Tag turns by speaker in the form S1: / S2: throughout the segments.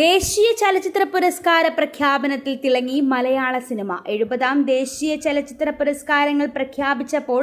S1: ദേശീയ ചലച്ചിത്ര പുരസ്കാര പ്രഖ്യാപനത്തിൽ തിളങ്ങി മലയാള സിനിമ. എഴുപതാം ദേശീയ ചലച്ചിത്ര പുരസ്കാരങ്ങൾ പ്രഖ്യാപിച്ചപ്പോൾ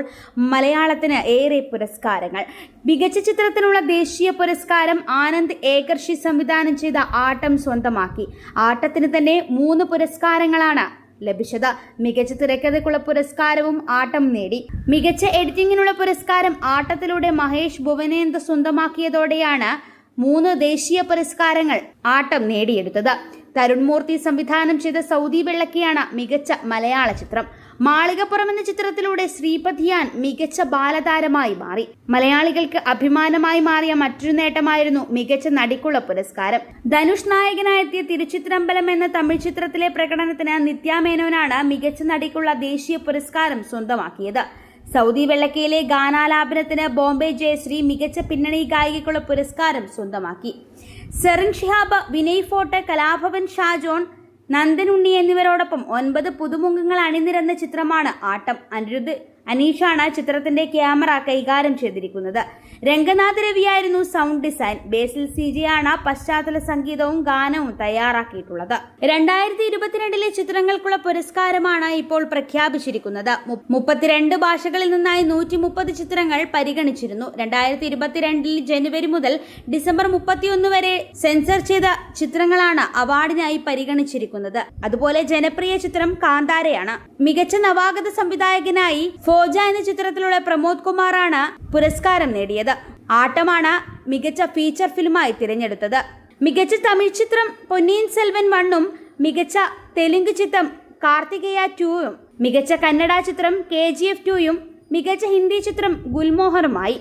S1: മലയാളത്തിന് ഏറെ പുരസ്കാരങ്ങൾ. മികച്ച ചിത്രത്തിനുള്ള ദേശീയ പുരസ്കാരം ആനന്ദ് ഏകർഷി സംവിധാനം ചെയ്ത ആട്ടം സ്വന്തമാക്കി. ആട്ടത്തിന് തന്നെ മൂന്ന് പുരസ്കാരങ്ങളാണ് ലഭിച്ചത്. മികച്ച തിരക്കഥയ്ക്കുള്ള പുരസ്കാരവും ആട്ടം നേടി. മികച്ച എഡിറ്റിംഗിനുള്ള പുരസ്കാരം ആട്ടത്തിലൂടെ മഹേഷ് ഭുവനേന്ദ്ര സ്വന്തമാക്കിയതോടെയാണ് മൂന്ന് ദേശീയ പുരസ്കാരങ്ങൾ ആട്ടം നേടിയെടുത്തത്. തരുൺ മൂർത്തി സംവിധാനം ചെയ്ത സൗദി വെള്ളക്കിയാണ് മികച്ച മലയാള ചിത്രം. മാളികപ്പുറം എന്ന ചിത്രത്തിലൂടെ ശ്രീപതിയാൻ മികച്ച ബാലതാരമായി മാറി. മലയാളികൾക്ക് അഭിമാനമായി മാറിയ മറ്റൊരു നേട്ടമായിരുന്നു മികച്ച നടിക്കുള്ള പുരസ്കാരം. ധനുഷ് നായകനായെത്തിയ തിരുച്ചിത്രമ്പലം എന്ന തമിഴ് ചിത്രത്തിലെ പ്രകടനത്തിന് നിത്യാമേനോനാണ് മികച്ച നടിക്കുള്ള ദേശീയ പുരസ്കാരം സ്വന്തമാക്കിയത്. സൗദി വെള്ളക്കയിലെ ഗാനാലാപനത്തിന് ബോംബെ ജയശ്രീ മികച്ച പിന്നണി ഗായികയ്ക്കുള്ള പുരസ്കാരം സ്വന്തമാക്കി. സെറിൻ ഷിഹാബ് വിനയ് ഫോർട്ട് കലാഭവൻ ഷാജോൺ നന്ദനുണ്ണി എന്നിവരോടൊപ്പം ഒൻപത് പുതുമുഖങ്ങൾ അണിനിരന്ന ചിത്രമാണ് ആട്ടം. അനിരുദ്ധ് അനീഷാണ് ചിത്രത്തിന്റെ ക്യാമറ കൈകാര്യം ചെയ്തിരിക്കുന്നത്. Ranganath രവിയായിരുന്നു sound design Basil C G ആണ് പശ്ചാത്തല സംഗീതവും ഗാനവും തയ്യാറാക്കിയിട്ടുള്ളത്. രണ്ടായിരത്തി ഇരുപത്തിരണ്ടിലെ ചിത്രങ്ങൾക്കുള്ള പുരസ്കാരമാണ് ഇപ്പോൾ പ്രഖ്യാപിച്ചിരിക്കുന്നത്. മുപ്പത്തിരണ്ട് ഭാഷകളിൽ നിന്നായി നൂറ്റി മുപ്പത് ചിത്രങ്ങൾ പരിഗണിച്ചിരുന്നു. രണ്ടായിരത്തി ഇരുപത്തിരണ്ടിൽ ജനുവരി മുതൽ ഡിസംബർ മുപ്പത്തിയൊന്ന് വരെ സെൻസർ ചെയ്ത ചിത്രങ്ങളാണ് അവാർഡിനായി പരിഗണിച്ചിരിക്കുന്നത്. അതുപോലെ ജനപ്രിയ ചിത്രം കാന്താരയാണ്. മികച്ച നവാഗത സംവിധായകനായി ഫോജ എന്ന ചിത്രത്തിലുള്ള പ്രമോദ് കുമാറാണ് പുരസ്കാരം നേടിയത്. ആട്ടമാണ് മികച്ച ഫീച്ചർ ഫിലിമായി തിരഞ്ഞെടുത്തത്. മികച്ച തമിഴ് ചിത്രം പൊന്നിയിൻ സെൽവൻ വണ്ണും മികച്ച തെലുങ്ക് ചിത്രം കാർത്തികേയ ടൂയും മികച്ച കന്നഡ ചിത്രം കെ ജി എഫ് ടൂയും മികച്ച ഹിന്ദി ചിത്രം ഗുൽമോഹറുമായി.